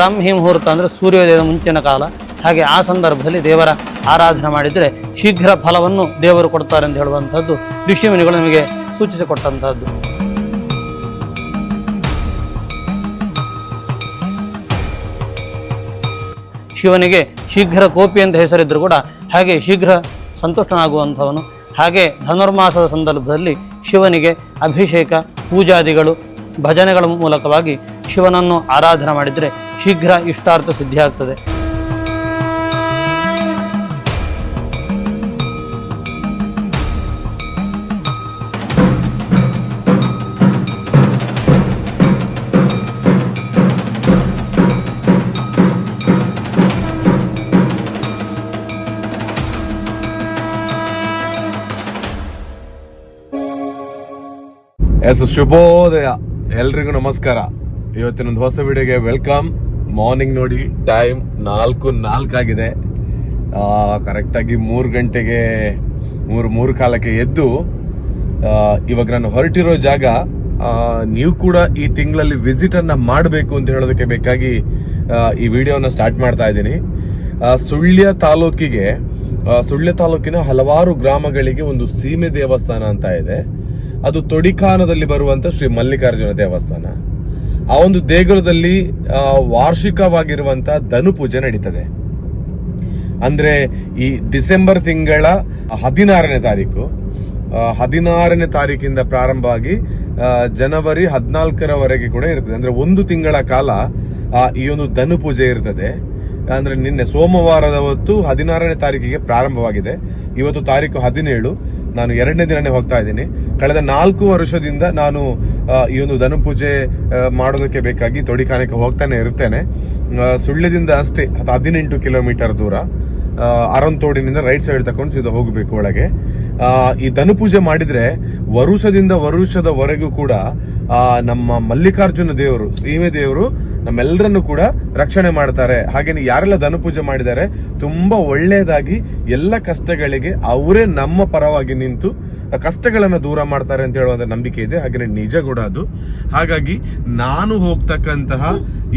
ಬ್ರಾಹ್ಮಿ ಮುಹೂರ್ತ ಅಂದರೆ ಸೂರ್ಯೋದಯದ ಮುಂಚಿನ ಕಾಲ. ಹಾಗೆ ಆ ಸಂದರ್ಭದಲ್ಲಿ ದೇವರ ಆರಾಧನೆ ಮಾಡಿದರೆ ಶೀಘ್ರ ಫಲವನ್ನು ದೇವರು ಕೊಡ್ತಾರೆ ಅಂತ ಹೇಳುವಂಥದ್ದು ಋಷಿಮುನಿಗಳು ನಮಗೆ ಸೂಚಿಸಿಕೊಟ್ಟಂತಹದ್ದು ಶಿವನಿಗೆ ಶೀಘ್ರ ಕೋಪಿ ಅಂತ ಹೆಸರಿದ್ರು ಕೂಡ ಹಾಗೆ ಶೀಘ್ರ ಸಂತುಷ್ಟನಾಗುವಂಥವನು. ಹಾಗೆ ಧನುರ್ಮಾಸದ ಸಂದರ್ಭದಲ್ಲಿ ಶಿವನಿಗೆ ಅಭಿಷೇಕ, ಪೂಜಾದಿಗಳು, ಭಜನೆಗಳ ಮೂಲಕವಾಗಿ ಶಿವನನ್ನು ಆರಾಧನೆ ಮಾಡಿದರೆ ಶೀಘ್ರ ಇಷ್ಟಾರ್ಥ ಸಿದ್ಧಿಯಾಗ್ತದೆ ಎಸ್ ಶುಭೋದಯ. ಎಲ್ರಿಗೂ ನಮಸ್ಕಾರ. ಇವತ್ತಿನೊಂದು ಹೊಸ ವಿಡಿಯೋಗೆ ವೆಲ್ಕಮ್ ಮಾರ್ನಿಂಗ್ ನೋಡಿ ಟೈಮ್ ನಾಲ್ಕು ನಾಲ್ಕಾಗಿದೆ ಕರೆಕ್ಟಾಗಿ ಮೂರು ಗಂಟೆಗೆ, ಮೂರು ಮೂರು ಕಾಲಕ್ಕೆ ಎದ್ದು ಇವಾಗ ನಾನು ಹೊರಟಿರೋ ಜಾಗ ನೀವು ಕೂಡ ಈ ತಿಂಗಳಲ್ಲಿ ವಿಸಿಟನ್ನು ಮಾಡಬೇಕು ಅಂತ ಹೇಳೋದಕ್ಕೆ ಬೇಕಾಗಿ ಈ ವಿಡಿಯೋನ ಸ್ಟಾರ್ಟ್ ಮಾಡ್ತಾ ಇದ್ದೀನಿ. ಸುಳ್ಯ ತಾಲೂಕಿಗೆ ಸುಳ್ಯ ತಾಲೂಕಿನ ಹಲವಾರು ಗ್ರಾಮಗಳಿಗೆ ಒಂದು ಸೀಮೆ ದೇವಸ್ಥಾನ ಅಂತ ಇದೆ. ಅದು ತೊಡಿಕಾನದಲ್ಲಿ ಬರುವಂತ ಶ್ರೀ ಮಲ್ಲಿಕಾರ್ಜುನ ದೇವಸ್ಥಾನ. ಆ ಒಂದು ದೇಗುಲದಲ್ಲಿ ವಾರ್ಷಿಕವಾಗಿರುವಂತ ಧನು ಪೂಜೆ ನಡೀತದೆ. ಅಂದ್ರೆ ಈ ಡಿಸೆಂಬರ್ ತಿಂಗಳ ಹದಿನಾರನೇ ತಾರೀಕು ಹದಿನಾರನೇ ತಾರೀಕಿಂದ ಪ್ರಾರಂಭವಾಗಿ ಜನವರಿ ಹದಿನಾಲ್ಕರವರೆಗೆ ಕೂಡ ಇರ್ತದೆ. ಅಂದ್ರೆ ಒಂದು ತಿಂಗಳ ಕಾಲ ಈ ಒಂದು ಧನು ಪೂಜೆ ಇರ್ತದೆ. ಅಂದ್ರೆ ನಿನ್ನೆ ಸೋಮವಾರದ ಹೊತ್ತು ಹದಿನಾರನೇ ತಾರೀಕಿಗೆ ಪ್ರಾರಂಭವಾಗಿದೆ. ಇವತ್ತು ತಾರೀಕು ಹದಿನೇಳು. ನಾನು ಎರಡನೇ ದಿನನೇ ಹೋಗ್ತಾ ಇದ್ದೀನಿ. ಕಳೆದ ನಾಲ್ಕು ವರ್ಷದಿಂದ ನಾನು ಈ ಒಂದು ಧನು ಪೂಜೆ ಮಾಡೋದಕ್ಕೆ ಬೇಕಾಗಿ ತೊಡಿಕಾನಕ್ಕೆ ಹೋಗ್ತಾನೆ ಇರ್ತೇನೆ. ಸುಳ್ಳ್ಯದಿಂದ ಅಷ್ಟೇ ಹದಿನೆಂಟು ಕಿಲೋಮೀಟರ್ ದೂರ. ಅರಂತೋಡಿನಿಂದ ರೈಟ್ ಸೈಡ್ ತಕೊಂಡು ಸೀದಾ ಹೋಗಬೇಕು ಒಳಗೆ. ಈ ಧನು ಪೂಜೆ ಮಾಡಿದ್ರೆ ವರುಷದಿಂದ ವರುಷದವರೆಗೂ ಕೂಡ ನಮ್ಮ ಮಲ್ಲಿಕಾರ್ಜುನ ದೇವರು, ಸೀಮೆ ದೇವರು ನಮ್ಮೆಲ್ಲರನ್ನು ಕೂಡ ರಕ್ಷಣೆ ಮಾಡ್ತಾರೆ. ಹಾಗೇನೆ ಯಾರೆಲ್ಲ ಧನು ಪೂಜೆ ಮಾಡಿದ್ದಾರೆ, ತುಂಬಾ ಒಳ್ಳೆಯದಾಗಿ ಎಲ್ಲ ಕಷ್ಟಗಳಿಗೆ ಅವರೇ ನಮ್ಮ ಪರವಾಗಿ ನಿಂತು ಕಷ್ಟಗಳನ್ನ ದೂರ ಮಾಡ್ತಾರೆ ಅಂತ ಹೇಳುವಂತ ನಂಬಿಕೆ ಇದೆ. ಹಾಗೇನೆ ನಿಜ ಕೂಡ ಅದು. ಹಾಗಾಗಿ ನಾನು ಹೋಗ್ತಕ್ಕಂತಹ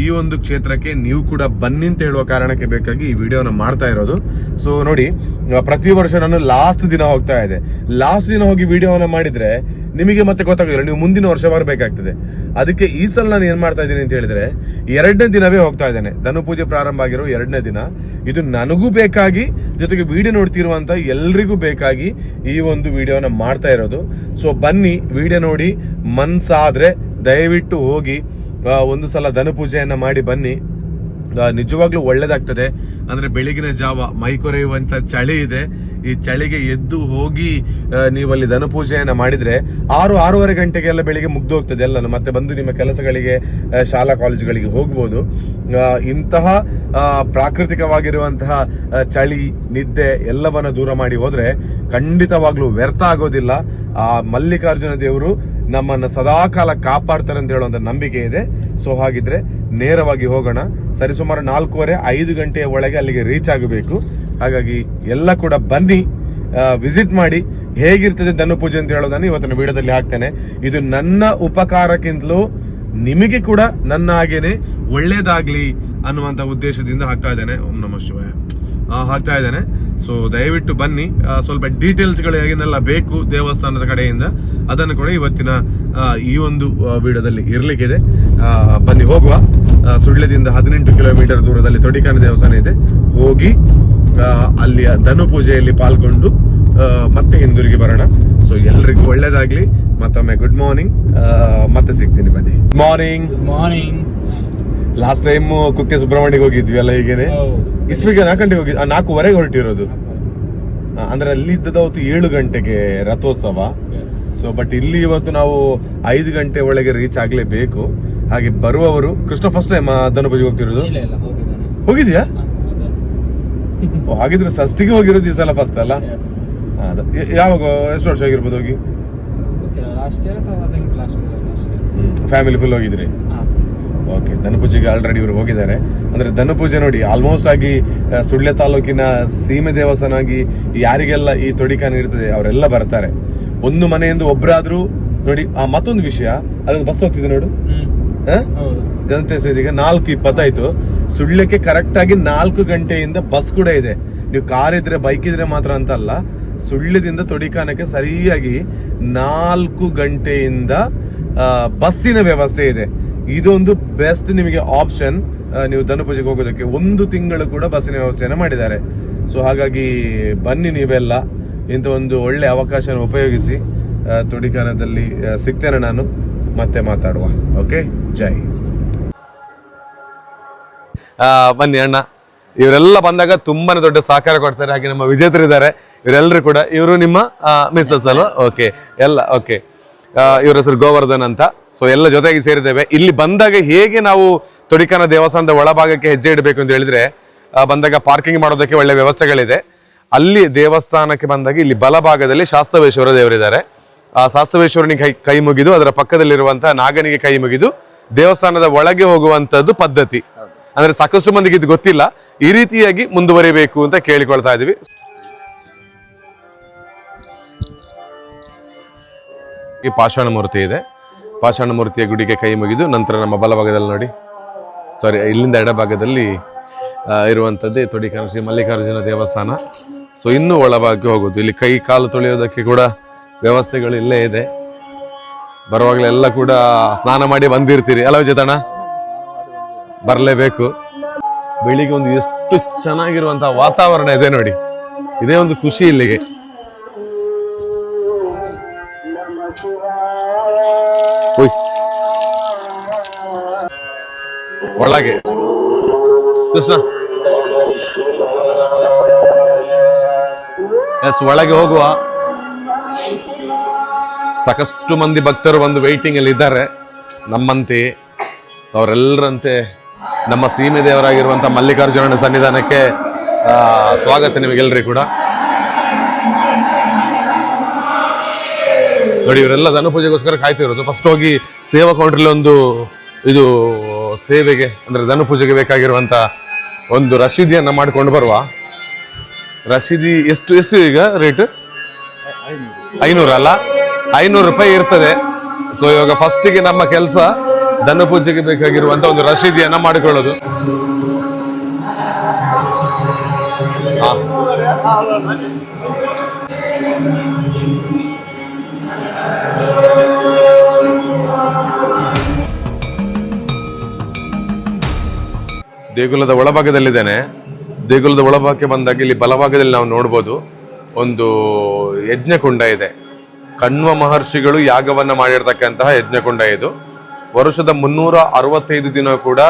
ಈ ಒಂದು ಕ್ಷೇತ್ರಕ್ಕೆ ನೀವು ಕೂಡ ಬನ್ನಿ ಅಂತ ಹೇಳುವ ಕಾರಣಕ್ಕೆ ಬೇಕಾಗಿ ಈ ವಿಡಿಯೋನ ಮಾಡ್ತಾ ಇರೋದು. ಸೊ ನೋಡಿ ಪ್ರತಿ ವರ್ಷ ನಾನು ಲಾಸ್ಟ್ ದಿನ ಹೋಗ್ತಾ ಇದೆ. ಲಾಸ್ಟ್ ದಿನ ಹೋಗಿ ವಿಡಿಯೋನ ಮಾಡಿದ್ರೆ ನಿಮಗೆ ಮತ್ತೆ ಗೊತ್ತಾಗೋದಿಲ್ಲ. ನೀವು ಮುಂದಿನ ವರ್ಷ ಬರಬೇಕಾಗ್ತದೆ ಅದಕ್ಕೆ ಈ ಸಲ ನಾನು ಏನ್ ಮಾಡ್ತಾ ಇದ್ದೀನಿ ಅಂತ ಹೇಳಿದ್ರೆ ಎರಡನೇ ದಿನವೇ ಹೋಗ್ತಾ ಇದ್ದೇನೆ. ಧನು ಪೂಜೆ ಪ್ರಾರಂಭ ಆಗಿರೋ ಎರಡನೇ ದಿನ. ಇದು ನನಗೂ ಬೇಕಾಗಿ, ಜೊತೆಗೆ ವಿಡಿಯೋ ನೋಡ್ತಿರುವಂತ ಎಲ್ರಿಗೂ ಬೇಕಾಗಿ ಈ ಒಂದು ವಿಡಿಯೋನ ಮಾಡ್ತಾ ಇರೋದು. ಸೊ ಬನ್ನಿ, ವಿಡಿಯೋ ನೋಡಿ ಮನ್ಸಾದ್ರೆ ದಯವಿಟ್ಟು ಹೋಗಿ ಒಂದು ಸಲ ಧನು ಪೂಜೆಯನ್ನ ಮಾಡಿ ಬನ್ನಿ. ನಿಜವಾಗ್ಲೂ ಒಳ್ಳೇದಾಗ್ತದೆ. ಅಂದ್ರೆ ಬೆಳಗಿನ ಜಾವ ಮೈ ಕೊರೆಯುವಂತ ಚಳಿ ಇದೆ. ಈ ಚಳಿಗೆ ಎದ್ದು ಹೋಗಿ ನೀವಲ್ಲಿ ನೀವು ಅಲ್ಲಿ ಧನು ಪೂಜೆಯನ್ನ ಮಾಡಿದ್ರೆ ಆರು, ಆರೂವರೆ ಗಂಟೆಗೆಲ್ಲ ಬೆಳಿಗ್ಗೆ ಮುಗ್ದು ಹೋಗ್ತದೆ ಎಲ್ಲ ಮತ್ತೆ ಬಂದು ನಿಮ್ಮ ಕೆಲಸಗಳಿಗೆ ಶಾಲಾ ಕಾಲೇಜುಗಳಿಗೆ ಹೋಗ್ಬೋದು. ಇಂತಹ ಪ್ರಾಕೃತಿಕವಾಗಿರುವಂತಹ ಚಳಿ, ನಿದ್ದೆ ಎಲ್ಲವನ್ನ ದೂರ ಮಾಡಿ ಹೋದ್ರೆ ಖಂಡಿತವಾಗ್ಲೂ ವ್ಯರ್ಥ ಆಗೋದಿಲ್ಲ. ಆ, ಮಲ್ಲಿಕಾರ್ಜುನ ದೇವರು ನಮ್ಮನ್ನ ಸದಾಕಾಲ ಕಾಪಾಡ್ತಾರೆ ಅಂತ ಹೇಳುವಂತ ನಂಬಿಕೆ ಇದೆ. ಸೊ ಹಾಗಿದ್ರೆ ನೇರವಾಗಿ ಹೋಗೋಣ. ಸರಿಸುಮಾರು ನಾಲ್ಕೂವರೆ, ಐದು ಗಂಟೆಯ ಒಳಗೆ ಅಲ್ಲಿಗೆ ರೀಚ್ ಆಗಬೇಕು. ಹಾಗಾಗಿ ಎಲ್ಲ ಕೂಡ ಬನ್ನಿ ವಿಸಿಟ್ ಮಾಡಿ. ಹೇಗಿರ್ತದೆ ಧನು ಪೂಜೆ ಅಂತ ಹೇಳೋದನ್ನ ಇವತ್ತಿನ ವಿಡಿಯೋದಲ್ಲಿ ಹಾಕ್ತೇನೆ. ಇದು ನನ್ನ ಉಪಕಾರಕ್ಕಿಂತಲೂ ನಿಮಗೆ ಕೂಡ ನನ್ನ ಹಾಗೇನೆ ಒಳ್ಳೇದಾಗ್ಲಿ ಅನ್ನುವಂತ ಉದ್ದೇಶದಿಂದ ಹಾಕ್ತಾ ಇದ್ದೇನೆ. ಓಂ ನಮಃ ಶಿವಾಯ. ಹಾಕ್ತಾ ಇದ್ದೇನೆ. ಸೊ ದಯವಿಟ್ಟು ಬನ್ನಿ. ಸ್ವಲ್ಪ ಡೀಟೇಲ್ಸ್ಗಳು ಏನೆಲ್ಲ ಬೇಕು ದೇವಸ್ಥಾನದ ಕಡೆಯಿಂದ, ಅದನ್ನು ಕೂಡ ಇವತ್ತಿನ ಈ ಒಂದು ವಿಡಿಯೋದಲ್ಲಿ ಇರಲಿಕ್ಕಿದೆ. ಬನ್ನಿ ಹೋಗುವ. ಸುಳ್ಳ್ಯದಿಂದ ಹದಿನೆಂಟು ಕಿಲೋಮೀಟರ್ ದೂರದಲ್ಲಿ ತೊಡಿಕಾನ ದೇವಸ್ಥಾನ ಇದೆ. ಹೋಗಿ ಅಲ್ಲಿಯ ಧನು ಪೂಜೆಯಲ್ಲಿ ಪಾಲ್ಗೊಂಡು ಮತ್ತೆ ಹಿಂದಿರುಗಿ ಬರೋಣ. ಸೊ ಎಲ್ರಿಗೂ ಒಳ್ಳೇದಾಗ್ಲಿ. ಮತ್ತೊಮ್ಮೆ ಗುಡ್ ಮಾರ್ನಿಂಗ್ ಮತ್ತೆ ಸಿಗ್ತೀನಿ ಬನ್ನಿ. Morning morning last time Kukke ಸುಬ್ರಹ್ಮಣ್ಯಗೆ ಹೋಗಿದ್ವಿ ಅಲ್ಲ ಹೀಗೇನೆ? ಇಷ್ಟು ಬೇಗ ನಾಲ್ಕು ಗಂಟೆಗೆ ಹೋಗಿ ಆ, ನಾಲ್ಕೂವರೆಗೆ ಹೊರಟಿರೋದು. ಅಂದ್ರೆ ಅಲ್ಲಿ ಇದ್ದದ ಅವತ್ತು ಏಳು ಗಂಟೆಗೆ ರಥೋತ್ಸವ. ಸೊ ಬಟ್ ಇಲ್ಲಿ ಇವತ್ತು ನಾವು ಐದು ಗಂಟೆ ಒಳಗೆ ರೀಚ್ ಆಗ್ಲೇಬೇಕು. ಹಾಗೆ ಬರುವವರು ಕೃಷ್ಣ ಫಸ್ಟ್ ಟೈಮ್ ಅದನ್ನು ಪೂಜೆಗೆ ಹೋಗ್ತಿರೋದು? ಹೋಗಿದ್ಯಾ? ಹಾಗಿದ್ರೆ ಸಸ್ತಿಗೆ ಹೋಗಿರೋದು ಈ ಸಲ ಫಸ್ಟ್ ಅಲ್ಲ? ಯಾವಾಗ ಎಷ್ಟು ವರ್ಷ ಆಗಿರ್ಬೋದು ಹೋಗಿ? ಫ್ಯಾಮಿಲಿ ಫುಲ್ ಹೋಗಿದ್ರಿ? ಓಕೆ ಧನಪೂಜೆಗೆ ಆಲ್ರೆಡಿ ಇವರು ಹೋಗಿದ್ದಾರೆ. ಅಂದ್ರೆ ಧನಪೂಜೆ ನೋಡಿ ಆಲ್ಮೋಸ್ಟ್ ಆಗಿ ಸುಳ್ಯ ತಾಲೂಕಿನ ಸೀಮೆ ದೇವಸ್ಥಾನಾಗಿ ಯಾರಿಗೆಲ್ಲ ಈ ತೊಡಿಕಾನ ಇರ್ತದೆ ಅವರೆಲ್ಲ ಬರ್ತಾರೆ. ಒಂದು ಮನೆಯಿಂದ ಒಬ್ರಾದ್ರೂ ನೋಡಿ ಆ ಮತ್ತೊಂದು ವಿಷಯ ಅದೊಂದು ಬಸ್ ಹೋಗ್ತಿದೆ ನೋಡು. ಜನತೆ ಈಗ ನಾಲ್ಕು ಇಪ್ಪತ್ತಾಯ್ತು. ಸುಳ್ಯಕ್ಕೆ ಕರೆಕ್ಟ್ ಆಗಿ ನಾಲ್ಕು ಗಂಟೆಯಿಂದ ಬಸ್ ಕೂಡ ಇದೆ. ನೀವು ಕಾರ್ ಇದ್ರೆ ಬೈಕ್ ಇದ್ರೆ ಮಾತ್ರ ಅಂತ ಅಲ್ಲ ಸುಳ್ಯದಿಂದ ತೊಡಿಕಾನಕ್ಕೆ ಸರಿಯಾಗಿ ನಾಲ್ಕು ಗಂಟೆಯಿಂದ ಬಸ್ಸಿನ ವ್ಯವಸ್ಥೆ ಇದೆ. ಇದೊಂದು ಬೆಸ್ಟ್ ನಿಮಗೆ ಆಪ್ಷನ್ ನೀವು ಧನುಪೂಜೆಗೆ ಹೋಗೋದಕ್ಕೆ. ಒಂದು ತಿಂಗಳು ಕೂಡ ಬಸ್ಸಿನ ವ್ಯವಸ್ಥೆಯನ್ನು ಮಾಡಿದ್ದಾರೆ. ಸೊ ಹಾಗಾಗಿ ಬನ್ನಿ ನೀವೆಲ್ಲ. ಇಂಥ ಒಂದು ಒಳ್ಳೆ ಅವಕಾಶನ ಉಪಯೋಗಿಸಿ ತುಡಿಕಾನದಲ್ಲಿ ಸಿಗ್ತೇನೆ ನಾನು. ಮತ್ತೆ ಮಾತಾಡುವ. ಓಕೆ ಜೈ ಬನ್ನಿ ಅಣ್ಣ. ಇವರೆಲ್ಲ ಬಂದಾಗ ತುಂಬಾನೇ ದೊಡ್ಡ ಸಹಕಾರ ಕೊಡ್ತಾರೆ. ಹಾಗೆ ನಮ್ಮ ವಿಜೇತರು ಇದ್ದಾರೆ ಇವರೆಲ್ಲರೂ ಕೂಡ, ಇವರು ನಿಮ್ಮ ಮಿಸ್ಸಸ್ ಅಲ್ವಾ? ಓಕೆ ಎಲ್ಲ ಓಕೆ ಇವರ ಹೆಸರು ಗೋವರ್ಧನ್ ಅಂತ. ಸೊ ಎಲ್ಲ ಜೊತೆಗೆ ಸೇರಿದ್ದೇವೆ. ಇಲ್ಲಿ ಬಂದಾಗ ಹೇಗೆ ನಾವು ತೊಡಿಕಾನ ದೇವಸ್ಥಾನದ ಒಳಭಾಗಕ್ಕೆ ಹೆಜ್ಜೆ ಇಡಬೇಕು ಅಂತ ಹೇಳಿದ್ರೆ ಬಂದಾಗ ಪಾರ್ಕಿಂಗ್ ಮಾಡೋದಕ್ಕೆ ಒಳ್ಳೆ ವ್ಯವಸ್ಥೆಗಳಿದೆ. ಅಲ್ಲಿ ದೇವಸ್ಥಾನಕ್ಕೆ ಬಂದಾಗ ಇಲ್ಲಿ ಬಲಭಾಗದಲ್ಲಿ ಶಾಸ್ತವೇಶ್ವರ ದೇವರಿದ್ದಾರೆ. ಆ, ಶಾಸ್ತವೇಶ್ವರನಿಗೆ ಕೈ ಕೈ ಮುಗಿದು, ಅದರ ಪಕ್ಕದಲ್ಲಿರುವಂತಹ ನಾಗನಿಗೆ ಕೈ ಮುಗಿದು, ದೇವಸ್ಥಾನದ ಒಳಗೆ ಹೋಗುವಂತದ್ದು ಪದ್ಧತಿ. ಅಂದ್ರೆ ಸಾಕಷ್ಟು ಮಂದಿಗೆ ಇದು ಗೊತ್ತಿಲ್ಲ. ಈ ರೀತಿಯಾಗಿ ಮುಂದುವರಿಬೇಕು ಅಂತ ಕೇಳಿಕೊಳ್ತಾ ಇದೀವಿ ಈ ಪಾಷಾಣ ಮೂರ್ತಿ ಇದೆ. ಪಾಷಾಣ ಮೂರ್ತಿಯ ಗುಡಿಗೆ ಕೈ ಮುಗಿದು ನಂತರ ನಮ್ಮ ಬಲಭಾಗದಲ್ಲಿ ನೋಡಿ. ಸಾರಿ ಇಲ್ಲಿಂದ ಎಡಭಾಗದಲ್ಲಿ ಇರುವಂಥದ್ದೇ ತೊಡಿಕಾನ ಶ್ರೀ ಮಲ್ಲಿಕಾರ್ಜುನ ದೇವಸ್ಥಾನ. ಸೊ ಇನ್ನೂ ಒಳಭಾಗಕ್ಕೆ ಹೋಗೋದು ಇಲ್ಲಿ ಕೈ, ಕಾಲು ತೊಳೆಯೋದಕ್ಕೆ ಕೂಡ ವ್ಯವಸ್ಥೆಗಳು ಇಲ್ಲೇ ಇದೆ. ಬರುವಾಗಲೆಲ್ಲ ಕೂಡ ಸ್ನಾನ ಮಾಡಿ ಬಂದಿರ್ತೀರಿ. ಅಲ್ಲ ವಿಜೇತಣ್ಣ? ಬರಲೇಬೇಕು. ಬೆಳಿಗ್ಗೆ ಒಂದು ಎಷ್ಟು ಚೆನ್ನಾಗಿರುವಂತಹ ವಾತಾವರಣ ಇದೆ ನೋಡಿ. ಇದೇ ಒಂದು ಖುಷಿ ಇಲ್ಲಿಗೆ. ಒಳಗೆ. ಕೃಷ್ಣ. ಎಸ್, ಒಳಗೆ ಹೋಗುವ. ಸಾಕಷ್ಟು ಮಂದಿ ಭಕ್ತರು ಬಂದು ವೈಟಿಂಗ್ ಅಲ್ಲಿ ಇದ್ದಾರೆ. ನಮ್ಮಂತೆ ಅವರೆಲ್ಲರಂತೆ ನಮ್ಮ ಸೀಮೆ ದೇವರಾಗಿರುವಂಥ ಮಲ್ಲಿಕಾರ್ಜುನನ ಸನ್ನಿಧಾನಕ್ಕೆ ಸ್ವಾಗತ ನಿಮಗೆಲ್ಲರಿಗೂ ಕೂಡ. ನೋಡಿ, ಇವರೆಲ್ಲ ಧನು ಪೂಜೆಗೋಸ್ಕರ ಕಾಯ್ತಿರೋದು ಫಸ್ಟ್ ಹೋಗಿ ಸೇವಾ ಕೌಂಟ್ರಲ್ಲಿ ಒಂದು ಇದು ಸೇವೆಗೆ, ಅಂದ್ರೆ ಧನು ಪೂಜೆಗೆ ಬೇಕಾಗಿರುವಂತ ಒಂದು ರಶೀದಿಯನ್ನು ಮಾಡಿಕೊಂಡು ಬರುವ. ರಶೀದಿ ಎಷ್ಟು ಎಷ್ಟು ಈಗ ರೇಟ್ ಐನೂರು ಅಲ್ಲ? ಐನೂರು ರೂಪಾಯಿ ಇರ್ತದೆ. ಸೊ ಇವಾಗ ಫಸ್ಟಿಗೆ ನಮ್ಮ ಕೆಲಸ ಧನು ಪೂಜೆಗೆ ಬೇಕಾಗಿರುವಂತ ಒಂದು ರಸೀದಿಯನ್ನ ಮಾಡಿಕೊಳ್ಳೋದು. ದೇಗುಲದ ಒಳಭಾಗದಲ್ಲಿದ್ದೇನೆ. ದೇಗುಲದ ಒಳಭಾಗಕ್ಕೆ ಬಂದಾಗ ಇಲ್ಲಿ ಬಲಭಾಗದಲ್ಲಿ ನಾವು ನೋಡ್ಬೋದು, ಒಂದು ಯಜ್ಞಕುಂಡ ಇದೆ. ಕಣ್ವ ಮಹರ್ಷಿಗಳು ಯಾಗವನ್ನ ಮಾಡಿರ್ತಕ್ಕಂತಹ ಯಜ್ಞಕುಂಡ ಇದು. ವರ್ಷದ ಮುನ್ನೂರ ಅರವತ್ತೈದು ದಿನ ಕೂಡ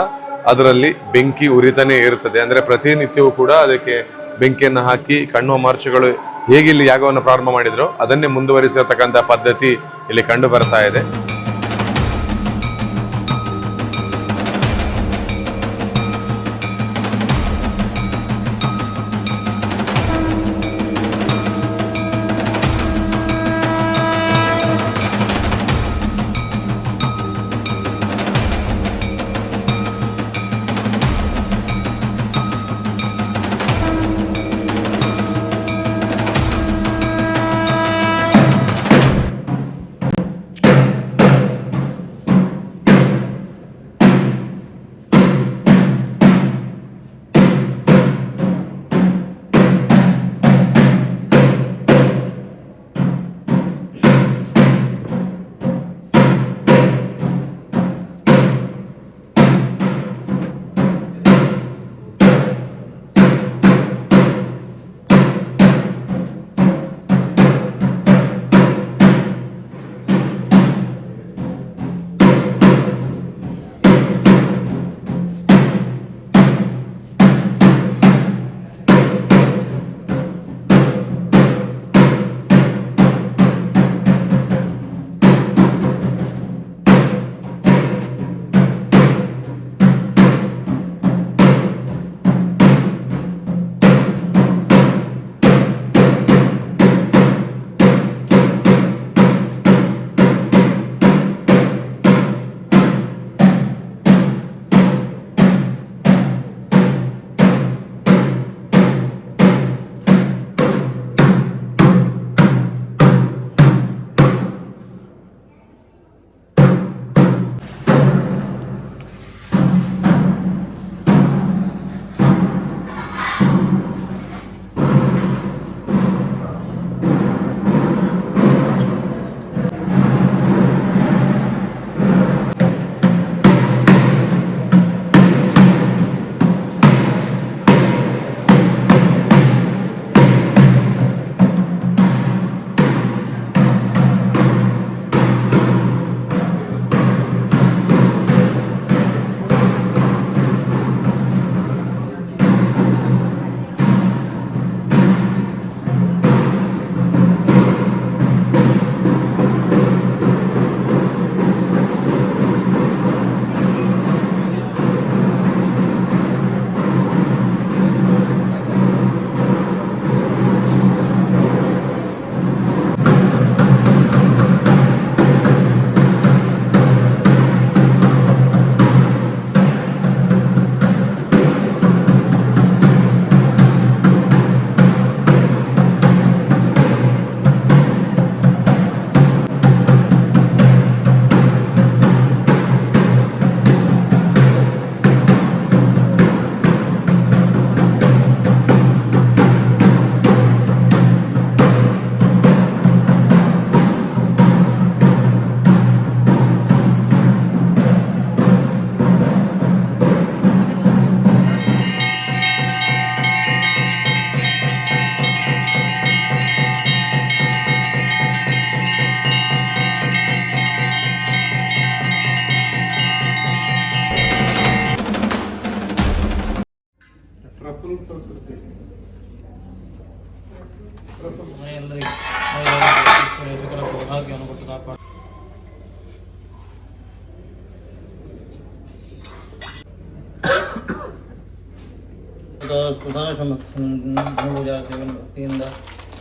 ಅದರಲ್ಲಿ ಬೆಂಕಿ ಉರಿತಾನೆ ಇರುತ್ತದೆ. ಅಂದ್ರೆ ಪ್ರತಿನಿತ್ಯವೂ ಕೂಡ ಅದಕ್ಕೆ ಬೆಂಕಿಯನ್ನು ಹಾಕಿ ಕಣ್ವ ಮಹರ್ಷಿಗಳು ಹೇಗೆ ಇಲ್ಲಿ ಯಾಗವನ್ನು ಪ್ರಾರಂಭ ಮಾಡಿದ್ರು ಅದನ್ನೇ ಮುಂದುವರಿಸಿರ್ತಕ್ಕಂಥ ಪದ್ಧತಿ ಇಲ್ಲಿ ಕಂಡು ಬರ್ತಾ ಇದೆ.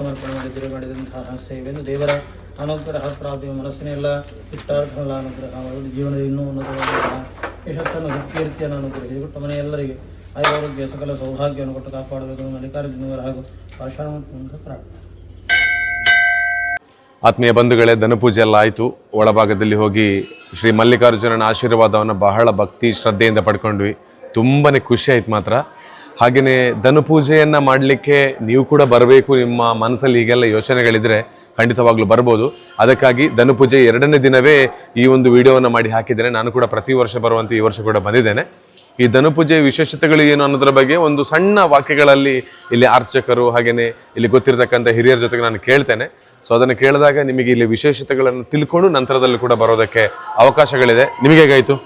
ಸಮರ್ಪಣೆ ಮಾಡಿ ಬಿಡುಗಡೆ ಮಾಡಿದಂತಹ ಸೇವೆಯನ್ನು ದೇವರ ಅನುಗ್ರಹ ಪ್ರಾಪ್ತಿಯ ಮನಸ್ಸಿನೆಲ್ಲ ಇಷ್ಟಾರ್ಥಗಳ ಅನುಗ್ರಹ ಜೀವನದ ಇನ್ನೂ ಉನ್ನತವಾದಂತಹ ಯಶಸ್ಸನ್ನು ಕೀರ್ತಿಯನ್ನು ಅನುಗ್ರಹಿಸಿ ಬಿಟ್ಟು ಮನೆಯೆಲ್ಲರಿಗೆ ಆಯುರೋಗ್ಯ ಸಕಲ ಸೌಭಾಗ್ಯವನ್ನು ಕೊಟ್ಟು ಕಾಪಾಡಬೇಕು ಮಲ್ಲಿಕಾರ್ಜುನ ಮಲ್ಲಿಕಾರ್ಜುನವರ ಹಾಗೂ ಪಾಷಾಣ ಪ್ರಾರ್ಥನೆ. ಆತ್ಮೀಯ ಬಂಧುಗಳೇ, ಧನಪೂಜೆ ಎಲ್ಲ ಆಯಿತು. ಒಳಭಾಗದಲ್ಲಿ ಹೋಗಿ ಶ್ರೀ ಮಲ್ಲಿಕಾರ್ಜುನನ ಆಶೀರ್ವಾದವನ್ನು ಬಹಳ ಭಕ್ತಿ, ಶ್ರದ್ಧೆಯಿಂದ ಪಡ್ಕೊಂಡ್ವಿ. ತುಂಬನೇ ಖುಷಿ ಆಯ್ತು ಮಾತ್ರ. ಹಾಗೆಯೇ ಧನುಪೂಜೆಯನ್ನು ಮಾಡಲಿಕ್ಕೆ ನೀವು ಕೂಡ ಬರಬೇಕು. ನಿಮ್ಮ ಮನಸ್ಸಲ್ಲಿ ಹೀಗೆಲ್ಲ ಯೋಚನೆಗಳಿದ್ರೆ ಖಂಡಿತವಾಗ್ಲೂ ಬರ್ಬೋದು. ಅದಕ್ಕಾಗಿ ಧನುಪೂಜೆ ಎರಡನೇ ದಿನವೇ ಈ ಒಂದು ವಿಡಿಯೋವನ್ನು ಮಾಡಿ ಹಾಕಿದ್ದೇನೆ. ನಾನು ಕೂಡ ಪ್ರತಿ ವರ್ಷ ಬರುವಂತೆ ಈ ವರ್ಷ ಕೂಡ ಬಂದಿದ್ದೇನೆ. ಈ ಧನುಪೂಜೆ ವಿಶೇಷತೆಗಳು ಏನು ಅನ್ನೋದ್ರ ಬಗ್ಗೆ ಒಂದು ಸಣ್ಣ ವಾಕ್ಯಗಳಲ್ಲಿ ಇಲ್ಲಿ ಅರ್ಚಕರು ಹಾಗೆಯೇ ಇಲ್ಲಿ ಗೊತ್ತಿರತಕ್ಕಂಥ ಹಿರಿಯರ ಜೊತೆಗೆ ನಾನು ಕೇಳ್ತೇನೆ. ಸೊ ಅದನ್ನು ಕೇಳಿದಾಗ ನಿಮಗೆ ಇಲ್ಲಿ ವಿಶೇಷತೆಗಳನ್ನು ತಿಳ್ಕೊಂಡು ನಂತರದಲ್ಲಿ ಕೂಡ ಬರೋದಕ್ಕೆ ಅವಕಾಶಗಳಿದೆ. ನಿಮಗೆ ಹೇಗಾಯಿತು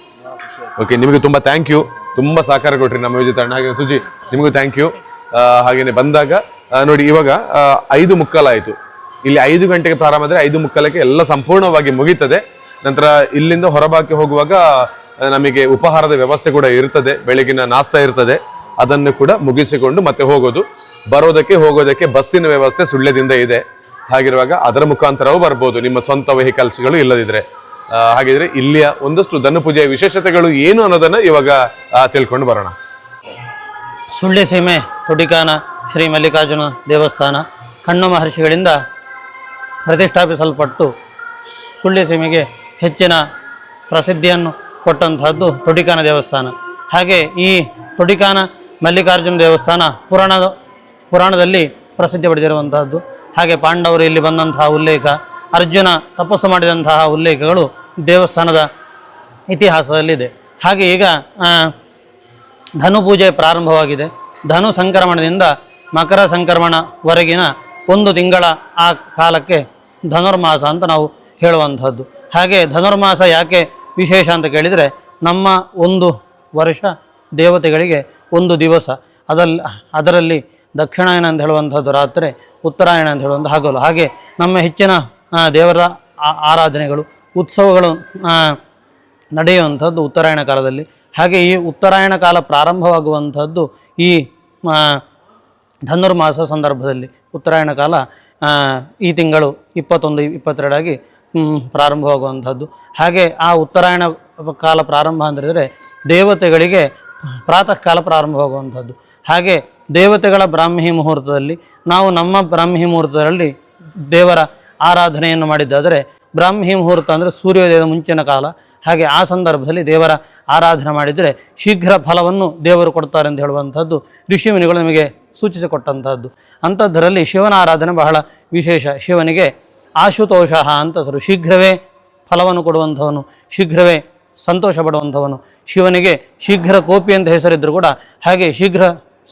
ಓಕೆ ನಿಮಗೆ ತುಂಬ ಥ್ಯಾಂಕ್ ಯು ತುಂಬ ಸಹಕಾರ ಕೊಟ್ರಿ ನಮ್ಮ ವಿಜೇತ ಅಣ್ಣ. ಹಾಗೆ ಸುಜಿ, ನಿಮಗೂ ಥ್ಯಾಂಕ್ ಯು ಹಾಗೇನೆ ಬಂದಾಗ ನೋಡಿ ಇವಾಗ ಐದು ಮುಕ್ಕಾಲಾಯಿತು ಇಲ್ಲಿ ಐದು ಗಂಟೆಗೆ ಪ್ರಾರಂಭ ಆದರೆ ಐದು ಮುಕ್ಕಾಲಕ್ಕೆ ಎಲ್ಲ ಸಂಪೂರ್ಣವಾಗಿ ಮುಗೀತದೆ. ನಂತರ ಇಲ್ಲಿಂದ ಹೊರಬಾಕಿ ಹೋಗುವಾಗ ನಮಗೆ ಉಪಹಾರದ ವ್ಯವಸ್ಥೆ ಕೂಡ ಇರ್ತದೆ, ಬೆಳಗಿನ ನಾಷ್ಟ ಇರ್ತದೆ. ಅದನ್ನು ಕೂಡ ಮುಗಿಸಿಕೊಂಡು ಮತ್ತೆ ಹೋಗೋದು. ಬರೋದಕ್ಕೆ, ಹೋಗೋದಕ್ಕೆ ಬಸ್ಸಿನ ವ್ಯವಸ್ಥೆ ಸುಳ್ಳ್ಯದಿಂದ ಇದೆ. ಹಾಗಿರುವಾಗ ಅದರ ಮುಖಾಂತರವೂ ಬರ್ಬೋದು. ನಿಮ್ಮ ಸ್ವಂತ ವೆಹಿಕಲ್ಸ್ಗಳು ಇಲ್ಲದಿದ್ರೆ. ಹಾಗಿದ್ರೆ ಇಲ್ಲಿಯ ಒಂದಷ್ಟು ಧನು ಪೂಜೆಯ ವಿಶೇಷತೆಗಳು ಏನು ಅನ್ನೋದನ್ನ ಇವಾಗ ತಿಳ್ಕೊಂಡು ಬರೋಣ. ಸುಳ್ಯ ಸೀಮೆ ತುಟಿಕಾನ ಶ್ರೀ ಮಲ್ಲಿಕಾರ್ಜುನ ದೇವಸ್ಥಾನ, ಕಣ್ಣ ಮಹರ್ಷಿಗಳಿಂದ ಪ್ರತಿಷ್ಠಾಪಿಸಲ್ಪಟ್ಟು ಸುಳ್ಯ ಸೀಮೆಗೆ ಹೆಚ್ಚಿನ ಪ್ರಸಿದ್ಧಿಯನ್ನು ಕೊಟ್ಟಂತಹದ್ದು ತುಟಿಕಾನ ದೇವಸ್ಥಾನ. ಹಾಗೆ ಈ ತುಟಿಕಾನ ಮಲ್ಲಿಕಾರ್ಜುನ ದೇವಸ್ಥಾನ ಪುರಾಣದ, ಪುರಾಣದಲ್ಲಿ ಪ್ರಸಿದ್ಧಿ ಪಡೆದಿರುವಂತಹದ್ದು. ಹಾಗೆ ಪಾಂಡವರು ಇಲ್ಲಿ ಬಂದಂತಹ ಉಲ್ಲೇಖ ಅರ್ಜುನ ತಪಸ್ಸು ಮಾಡಿದಂತಹ ಉಲ್ಲೇಖಗಳು ದೇವಸ್ಥಾನದ ಇತಿಹಾಸದಲ್ಲಿದೆ. ಹಾಗೆ ಈಗ ಧನು ಪೂಜೆ ಪ್ರಾರಂಭವಾಗಿದೆ. ಧನು ಸಂಕ್ರಮಣದಿಂದ ಮಕರ ಸಂಕ್ರಮಣವರೆಗಿನ ಒಂದು ತಿಂಗಳ ಆ ಕಾಲಕ್ಕೆ ಧನುರ್ಮಾಸ ಅಂತ ನಾವು ಹೇಳುವಂಥದ್ದು. ಹಾಗೆ ಧನುರ್ಮಾಸ ಯಾಕೆ ವಿಶೇಷ ಅಂತ ಕೇಳಿದರೆ, ನಮ್ಮ ಒಂದು ವರ್ಷ ದೇವತೆಗಳಿಗೆ ಒಂದು ದಿವಸ. ಅದರಲ್ಲಿ ಅದರಲ್ಲಿ ದಕ್ಷಿಣಾಯನ ಅಂತ ಹೇಳುವಂಥದ್ದು ರಾತ್ರಿ, ಉತ್ತರಾಯಣ ಅಂತ ಹೇಳುವಂಥ ಹಗಲು ಹಾಗೆ ನಮ್ಮ ಹೆಚ್ಚಿನ ದೇವರ ಆರಾಧನೆಗಳು, ಉತ್ಸವಗಳು ನಡೆಯುವಂಥದ್ದು ಉತ್ತರಾಯಣ ಕಾಲದಲ್ಲಿ. ಹಾಗೆ ಈ ಉತ್ತರಾಯಣ ಕಾಲ ಪ್ರಾರಂಭವಾಗುವಂಥದ್ದು ಈ ಧನುರ್ಮಾಸ ಸಂದರ್ಭದಲ್ಲಿ ಉತ್ತರಾಯಣ ಕಾಲ ಈ ತಿಂಗಳು ಇಪ್ಪತ್ತೊಂದು, ಇಪ್ಪತ್ತೆರಡಾಗಿ ಪ್ರಾರಂಭವಾಗುವಂಥದ್ದು. ಹಾಗೆ ಆ ಉತ್ತರಾಯಣ ಕಾಲ ಪ್ರಾರಂಭ ಅಂದರೆ ದೇವತೆಗಳಿಗೆ ಪ್ರಾತಃ ಕಾಲ ಪ್ರಾರಂಭವಾಗುವಂಥದ್ದು. ಹಾಗೆ ದೇವತೆಗಳ ಬ್ರಾಹ್ಮಿ ಮುಹೂರ್ತದಲ್ಲಿ ನಾವು ನಮ್ಮ ಬ್ರಾಹ್ಮಿ ಮುಹೂರ್ತದಲ್ಲಿ ದೇವರ ಆರಾಧನೆಯನ್ನು ಮಾಡಿದ್ದಾದರೆ ಬ್ರಾಹ್ಮಿ ಮುಹೂರ್ತ ಅಂದರೆ ಸೂರ್ಯೋದಯದ ಮುಂಚಿನ ಕಾಲ. ಹಾಗೆ ಆ ಸಂದರ್ಭದಲ್ಲಿ ದೇವರ ಆರಾಧನೆ ಮಾಡಿದರೆ ಶೀಘ್ರ ಫಲವನ್ನು ದೇವರು ಕೊಡ್ತಾರೆ ಅಂತ ಹೇಳುವಂಥದ್ದು ಋಷಿಮುನಿಗಳು ನಮಗೆ ಸೂಚಿಸಿಕೊಟ್ಟಂತಹದ್ದು ಅಂಥದ್ದರಲ್ಲಿ ಶಿವನ ಆರಾಧನೆ ಬಹಳ ವಿಶೇಷ. ಶಿವನಿಗೆ ಆಶುತೋಷ ಅಂತ ಹೆಸರು ಶೀಘ್ರವೇ ಫಲವನ್ನು ಕೊಡುವಂಥವನು, ಶೀಘ್ರವೇ ಸಂತೋಷ ಪಡುವಂಥವನು. ಶಿವನಿಗೆ ಶೀಘ್ರ ಕೋಪಿ ಅಂತ ಹೆಸರಿದ್ದರೂ ಕೂಡ ಹಾಗೆ ಶೀಘ್ರ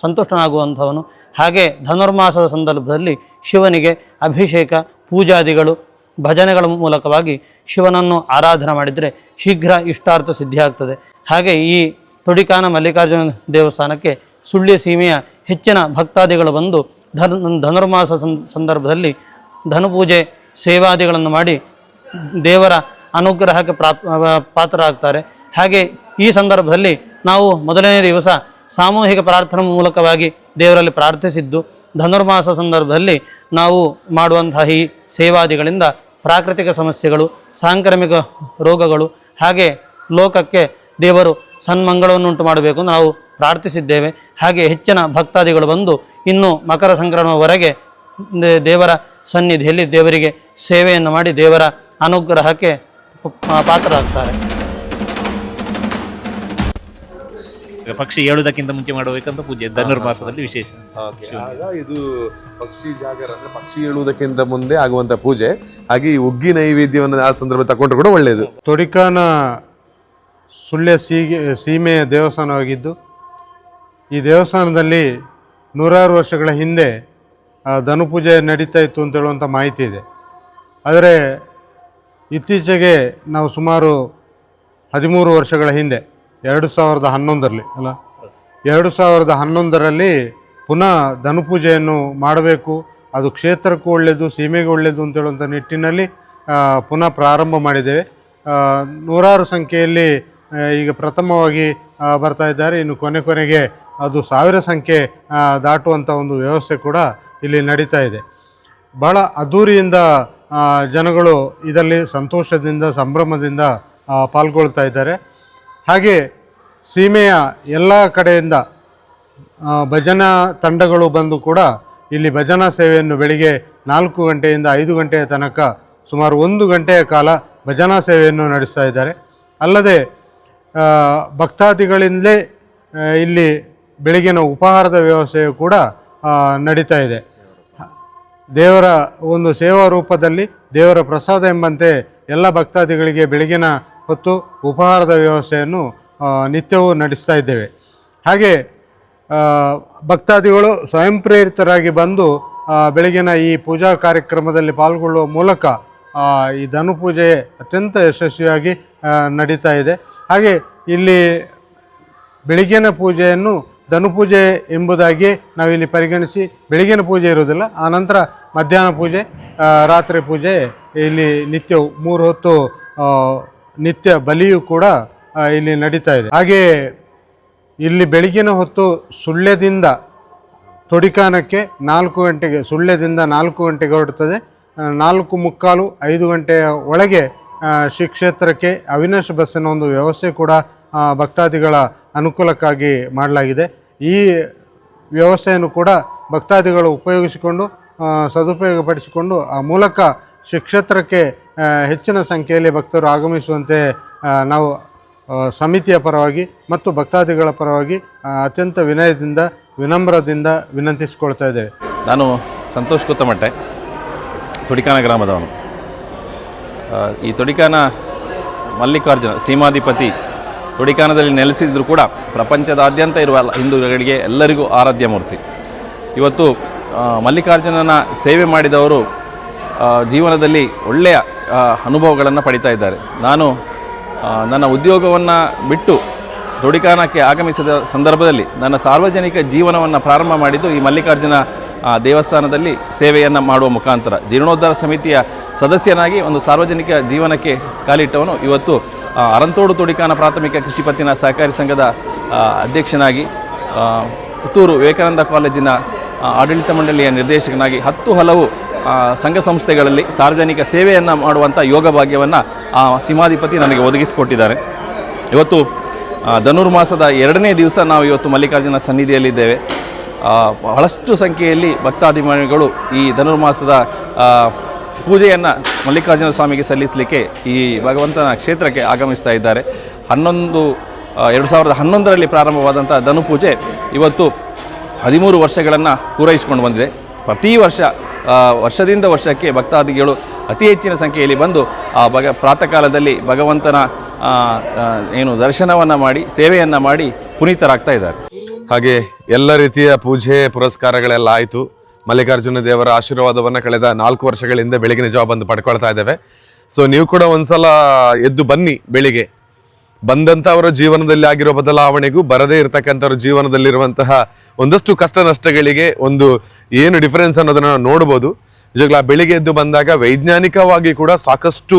ಸಂತುಷ್ಟನಾಗುವಂಥವನು. ಹಾಗೆ ಧನುರ್ಮಾಸದ ಸಂದರ್ಭದಲ್ಲಿ ಶಿವನಿಗೆ ಅಭಿಷೇಕ, ಪೂಜಾದಿಗಳು, ಭಜನೆಗಳ ಮೂಲಕವಾಗಿ ಶಿವನನ್ನು ಆರಾಧನೆ ಮಾಡಿದರೆ ಶೀಘ್ರ ಇಷ್ಟಾರ್ಥ ಸಿದ್ಧಿಯಾಗ್ತದೆ. ಹಾಗೆ ಈ ತುಡಿಕಾನ ಮಲ್ಲಿಕಾರ್ಜುನ ದೇವಸ್ಥಾನಕ್ಕೆ ಸುಳ್ಯ ಸೀಮೆಯ ಹೆಚ್ಚಿನ ಭಕ್ತಾದಿಗಳು ಬಂದು ಧನ್, ಧನುರ್ಮಾಸ ಸಂದರ್ಭದಲ್ಲಿ ಧನುಪೂಜೆ ಸೇವಾದಿಗಳನ್ನು ಮಾಡಿ ದೇವರ ಅನುಗ್ರಹಕ್ಕೆ ಪ್ರಾಪ್, ಪಾತ್ರರಾಗ್ತಾರೆ. ಹಾಗೆ ಈ ಸಂದರ್ಭದಲ್ಲಿ ನಾವು ಮೊದಲನೇ ದಿವಸ ಸಾಮೂಹಿಕ ಪ್ರಾರ್ಥನೆ ಮೂಲಕವಾಗಿ ದೇವರಲ್ಲಿ ಪ್ರಾರ್ಥಿಸಿದ್ದು. ಧನುರ್ಮಾಸ ಸಂದರ್ಭದಲ್ಲಿ ನಾವು ಮಾಡುವಂತಹ ಈ ಸೇವಾದಿಗಳಿಂದ ಪ್ರಾಕೃತಿಕ ಸಮಸ್ಯೆಗಳು, ಸಾಂಕ್ರಾಮಿಕ ರೋಗಗಳು, ಹಾಗೆ ಲೋಕಕ್ಕೆ ದೇವರು ಸನ್ಮಂಗಳವನ್ನುಂಟು ಮಾಡಬೇಕು ನಾವು ಪ್ರಾರ್ಥಿಸಿದ್ದೇವೆ. ಹಾಗೆ ಹೆಚ್ಚಿನ ಭಕ್ತಾದಿಗಳು ಬಂದು ಇನ್ನು ಮಕರ ಸಂಕ್ರಮಣವರೆಗೆ ದೇವರ ಸನ್ನಿಧಿಯಲ್ಲಿ ದೇವರಿಗೆ ಸೇವೆಯನ್ನು ಮಾಡಿ ದೇವರ ಅನುಗ್ರಹಕ್ಕೆ ಪಾತ್ರರಾಗ್ತಾರೆ. ಪಕ್ಷಿ ಹೇಳುವುದಕ್ಕಿಂತ ಮುಂಚೆ ಮಾಡಬೇಕಂತ ಪೂಜೆ ಧನುರ್ಮಾಸದಲ್ಲಿ ವಿಶೇಷ. ಆಗ ಇದು ಪಕ್ಷಿ ಜಾಗರ ಅಂದ್ರೆ ಪಕ್ಷಿ ಹೇಳುವುದಕ್ಕಿಂತ ಮುಂದೆ ಆಗುವಂತ ಪೂಜೆ. ಹಾಗೆ ಈ ಉಗ್ಗಿ ನೈವೇದ್ಯವನ್ನು ಆ ಸಂದರ್ಭ ತಗೊಂಡ್ರೆ ಕೂಡ ಒಳ್ಳೆಯದು ತೊಡಿಕಾನ ಸುಳ್ಯ ಸೀಗೆ ಸೀಮೆಯ ದೇವಸ್ಥಾನವಾಗಿದ್ದು ಈ ದೇವಸ್ಥಾನದಲ್ಲಿ ನೂರಾರು ವರ್ಷಗಳ ಹಿಂದೆ ಆ, ಧನುಪೂಜೆ ನಡೀತಾ ಇತ್ತು ಅಂತ ಹೇಳುವಂಥ ಮಾಹಿತಿ ಇದೆ. ಆದರೆ ಇತ್ತೀಚೆಗೆ ನಾವು ಸುಮಾರು ಹದಿಮೂರು ವರ್ಷಗಳ ಹಿಂದೆ ಎರಡು ಸಾವಿರದ ಹನ್ನೊಂದರಲ್ಲಿ, ಅಲ್ಲ? ಎರಡು ಸಾವಿರದ ಹನ್ನೊಂದರಲ್ಲಿ ಪುನಃ ಧನುಪೂಜೆಯನ್ನು ಮಾಡಬೇಕು. ಅದು ಕ್ಷೇತ್ರಕ್ಕೂ ಒಳ್ಳೆಯದು ಸೀಮೆಗೂ ಒಳ್ಳೆಯದು ಅಂತ ಹೇಳುವಂಥ ನಿಟ್ಟಿನಲ್ಲಿ ಪುನಃ ಪ್ರಾರಂಭ ಮಾಡಿದ್ದೇವೆ. ನೂರಾರು ಸಂಖ್ಯೆಯಲ್ಲಿ ಈಗ ಪ್ರಥಮವಾಗಿ ಬರ್ತಾ ಇದ್ದಾರೆ. ಇನ್ನು ಕೊನೆ ಕೊನೆಗೆ ಅದು ಸಾವಿರ ಸಂಖ್ಯೆ ದಾಟುವಂಥ ಒಂದು ವ್ಯವಸ್ಥೆ ಕೂಡ ಇಲ್ಲಿ ನಡೀತಾ ಇದೆ. ಬಹಳ ಅದ್ಧೂರಿಯಿಂದ ಜನಗಳು ಇದರಲ್ಲಿ ಸಂತೋಷದಿಂದ, ಸಂಭ್ರಮದಿಂದ ಪಾಲ್ಗೊಳ್ತಾ ಇದ್ದಾರೆ. ಹಾಗೆ ಸೀಮೆಯ ಎಲ್ಲ ಕಡೆಯಿಂದ ಭಜನಾ ತಂಡಗಳು ಬಂದು ಕೂಡ ಇಲ್ಲಿ ಭಜನಾ ಸೇವೆಯನ್ನು ಬೆಳಿಗ್ಗೆ ನಾಲ್ಕು ಗಂಟೆಯಿಂದ ಐದು ಗಂಟೆಯ ತನಕ ಸುಮಾರು ಒಂದು ಗಂಟೆಯ ಕಾಲ ಭಜನಾ ಸೇವೆಯನ್ನು ನಡೆಸ್ತಾ ಇದ್ದಾರೆ. ಅಲ್ಲದೆ ಭಕ್ತಾದಿಗಳಿಂದಲೇ ಇಲ್ಲಿ ಬೆಳಗಿನ ಉಪಹಾರದ ವ್ಯವಸ್ಥೆಯು ಕೂಡ ನಡೀತಾ ಇದೆ. ದೇವರ ಒಂದು ಸೇವಾ ರೂಪದಲ್ಲಿ ದೇವರ ಪ್ರಸಾದ ಎಂಬಂತೆ ಎಲ್ಲ ಭಕ್ತಾದಿಗಳಿಗೆ ಬೆಳಗಿನ ಹೊತ್ತು ಉಪಹಾರದ ವ್ಯವಸ್ಥೆಯನ್ನು ನಿತ್ಯವೂ ನಡೆಸ್ತಾ ಇದ್ದೇವೆ. ಹಾಗೆ ಭಕ್ತಾದಿಗಳು ಸ್ವಯಂ ಪ್ರೇರಿತರಾಗಿ ಬಂದು ಬೆಳಗಿನ ಈ ಪೂಜಾ ಕಾರ್ಯಕ್ರಮದಲ್ಲಿ ಪಾಲ್ಗೊಳ್ಳುವ ಮೂಲಕ ಈ ಧನು ಪೂಜೆ ಅತ್ಯಂತ ಯಶಸ್ವಿಯಾಗಿ ನಡೀತಾ ಇದೆ. ಹಾಗೆ, ಇಲ್ಲಿ ಬೆಳಗಿನ ಪೂಜೆಯನ್ನು ಧನುಪೂಜೆ ಎಂಬುದಾಗಿ ನಾವಿಲ್ಲಿ ಪರಿಗಣಿಸಿ, ಬೆಳಗಿನ ಪೂಜೆ ಇರುವುದಿಲ್ಲ ಆನಂತರ ಮಧ್ಯಾಹ್ನ ಪೂಜೆ ರಾತ್ರಿ ಪೂಜೆ, ಇಲ್ಲಿ ನಿತ್ಯವು ಮೂರು ಹೊತ್ತು ನಿತ್ಯ ಬಲಿಯೂ ಕೂಡ ಇಲ್ಲಿ ನಡೀತಾ ಇದೆ. ಹಾಗೆ ಇಲ್ಲಿ ಬೆಳಗಿನ ಹೊತ್ತು ಸುಳ್ಯದಿಂದ ತೊಡಿಕಾನಕ್ಕೆ ನಾಲ್ಕು ಗಂಟೆಗೆ, ಸುಳ್ಯದಿಂದ ನಾಲ್ಕು ಗಂಟೆಗೆ ಹೊರಡ್ತದೆ. ನಾಲ್ಕು ಮುಕ್ಕಾಲು ಐದು ಗಂಟೆಯ ಒಳಗೆ ಶ್ರೀ ಕ್ಷೇತ್ರಕ್ಕೆ ಅವಿನಾಶ ಬಸ್ಸಿನ ಒಂದು ವ್ಯವಸ್ಥೆ ಕೂಡ ಭಕ್ತಾದಿಗಳ ಅನುಕೂಲಕ್ಕಾಗಿ ಮಾಡಲಾಗಿದೆ. ಈ ವ್ಯವಸ್ಥೆಯನ್ನು ಕೂಡ ಭಕ್ತಾದಿಗಳು ಉಪಯೋಗಿಸಿಕೊಂಡು ಸದುಪಯೋಗಪಡಿಸಿಕೊಂಡು, ಆ ಮೂಲಕ ಶ್ರೀ ಹೆಚ್ಚಿನ ಸಂಖ್ಯೆಯಲ್ಲಿ ಭಕ್ತರು ಆಗಮಿಸುವಂತೆ ನಾವು ಸಮಿತಿಯ ಪರವಾಗಿ ಮತ್ತು ಭಕ್ತಾದಿಗಳ ಪರವಾಗಿ ಅತ್ಯಂತ ವಿನಯದಿಂದ, ವಿನಮ್ರದಿಂದ ವಿನಂತಿಸಿಕೊಳ್ತಾ ಇದ್ದೇವೆ. ನಾನು ಸಂತೋಷ್ ಕುತ್ತಮಟ್ಟೆ, ತೊಡಿಕಾನ ಗ್ರಾಮದವನು. ಈ ತೊಡಿಕಾನ ಮಲ್ಲಿಕಾರ್ಜುನ, ಸೀಮಾಧಿಪತಿ ತೊಡಿಕಾನದಲ್ಲಿ ನೆಲೆಸಿದ್ರು ಕೂಡ ಪ್ರಪಂಚದಾದ್ಯಂತ ಇರುವ ಹಿಂದೂಗಳಿಗೆ ಎಲ್ಲರಿಗೂ ಆರಾಧ್ಯ ಮೂರ್ತಿ. ಇವತ್ತು ಮಲ್ಲಿಕಾರ್ಜುನನ ಸೇವೆ ಮಾಡಿದವರು ಜೀವನದಲ್ಲಿ ಒಳ್ಳೆಯ ಅನುಭವಗಳನ್ನು ಪಡಿತಾ ಇದ್ದಾರೆ. ನಾನು ನನ್ನ ಉದ್ಯೋಗವನ್ನು ಬಿಟ್ಟು ದೊಡಿಕಾನಕ್ಕೆ ಆಗಮಿಸಿದ ಸಂದರ್ಭದಲ್ಲಿ ನನ್ನ ಸಾರ್ವಜನಿಕ ಜೀವನವನ್ನು ಪ್ರಾರಂಭ ಮಾಡಿದ್ದು ಈ ಮಲ್ಲಿಕಾರ್ಜುನ ದೇವಸ್ಥಾನದಲ್ಲಿ ಸೇವೆಯನ್ನು ಮಾಡುವ ಮುಖಾಂತರ. ಜೀರ್ಣೋದ್ಧಾರ ಸಮಿತಿಯ ಸದಸ್ಯನಾಗಿ ಒಂದು ಸಾರ್ವಜನಿಕ ಜೀವನಕ್ಕೆ ಕಾಲಿಟ್ಟವನು. ಇವತ್ತು ಅರಂತೋಡು ತೊಡಿಕಾನ ಪ್ರಾಥಮಿಕ ಕೃಷಿ ಪತ್ತಿನ ಸಹಕಾರಿ ಸಂಘದ ಅಧ್ಯಕ್ಷನಾಗಿ ಪುತ್ತೂರು ವಿವೇಕಾನಂದ ಕಾಲೇಜಿನ ಆಡಳಿತ ಮಂಡಳಿಯ ನಿರ್ದೇಶಕನಾಗಿ ಹತ್ತು ಹಲವು ಸಂಘ ಸಂಸ್ಥೆಗಳಲ್ಲಿ ಸಾರ್ವಜನಿಕ ಸೇವೆಯನ್ನು ಮಾಡುವಂಥ ಯೋಗ ಭಾಗ್ಯವನ್ನು ಆ ಸಿಂಹಾಧಿಪತಿ ನನಗೆ ಒದಗಿಸಿಕೊಟ್ಟಿದ್ದಾರೆ. ಇವತ್ತು ಧನುರ್ಮಾಸದ ಎರಡನೇ ದಿವಸ ನಾವು ಇವತ್ತು ಮಲ್ಲಿಕಾರ್ಜುನ ಸನ್ನಿಧಿಯಲ್ಲಿದ್ದೇವೆ. ಬಹಳಷ್ಟು ಸಂಖ್ಯೆಯಲ್ಲಿ ಭಕ್ತಾಭಿಮಾನಿಗಳು ಈ ಧನುರ್ಮಾಸದ ಪೂಜೆಯನ್ನು ಮಲ್ಲಿಕಾರ್ಜುನ ಸ್ವಾಮಿಗೆ ಸಲ್ಲಿಸಲಿಕ್ಕೆ ಈ ಭಗವಂತನ ಕ್ಷೇತ್ರಕ್ಕೆ ಆಗಮಿಸ್ತಾ ಇದ್ದಾರೆ. ಹನ್ನೊಂದು ಎರಡು ಸಾವಿರದ ಹನ್ನೊಂದರಲ್ಲಿ ಪ್ರಾರಂಭವಾದಂಥ ಧನು ಪೂಜೆ ಇವತ್ತು ಹದಿಮೂರು ವರ್ಷಗಳನ್ನು ಪೂರೈಸಿಕೊಂಡು ಬಂದಿದೆ. ಪ್ರತಿ ವರ್ಷ ವರ್ಷದಿಂದ ವರ್ಷಕ್ಕೆ ಭಕ್ತಾದಿಗಳು ಅತಿ ಹೆಚ್ಚಿನ ಸಂಖ್ಯೆಯಲ್ಲಿ ಬಂದು ಆ ಭಗ ಪ್ರಾತಃ ಕಾಲದಲ್ಲಿ ಭಗವಂತನ ಏನು ದರ್ಶನವನ್ನು ಮಾಡಿ, ಸೇವೆಯನ್ನು ಮಾಡಿ ಪುನೀತರಾಗ್ತಾ ಇದ್ದಾರೆ. ಹಾಗೆ ಎಲ್ಲ ರೀತಿಯ ಪೂಜೆ ಪುರಸ್ಕಾರಗಳೆಲ್ಲ ಆಯಿತು. ಮಲ್ಲಿಕಾರ್ಜುನ ದೇವರ ಆಶೀರ್ವಾದವನ್ನು ಕಳೆದ ನಾಲ್ಕು ವರ್ಷಗಳಿಂದ ಬೆಳಗಿನ ಜಾವ ಬಂದು ಪಡ್ಕೊಳ್ತಾ ಇದ್ದೇವೆ. ಸೊ ನೀವು ಕೂಡ ಒಂದ್ಸಲ ಎದ್ದು ಬನ್ನಿ ಬೆಳಿಗ್ಗೆ. ಬಂದಂಥವರ ಜೀವನದಲ್ಲಿ ಆಗಿರೋ ಬದಲಾವಣೆಗೂ ಬರದೇ ಇರತಕ್ಕಂಥವ್ರ ಜೀವನದಲ್ಲಿರುವಂತಹ ಒಂದಷ್ಟು ಕಷ್ಟ ನಷ್ಟಗಳಿಗೆ ಒಂದು ಏನು ಡಿಫರೆನ್ಸ್ ಅನ್ನೋದನ್ನು ನಾವು ನೋಡ್ಬೋದು. ನಿಜವಾಗ್ಲೂ ಆ ಬೆಳಿಗ್ಗೆ ಎದ್ದು ಬಂದಾಗ ವೈಜ್ಞಾನಿಕವಾಗಿ ಕೂಡ ಸಾಕಷ್ಟು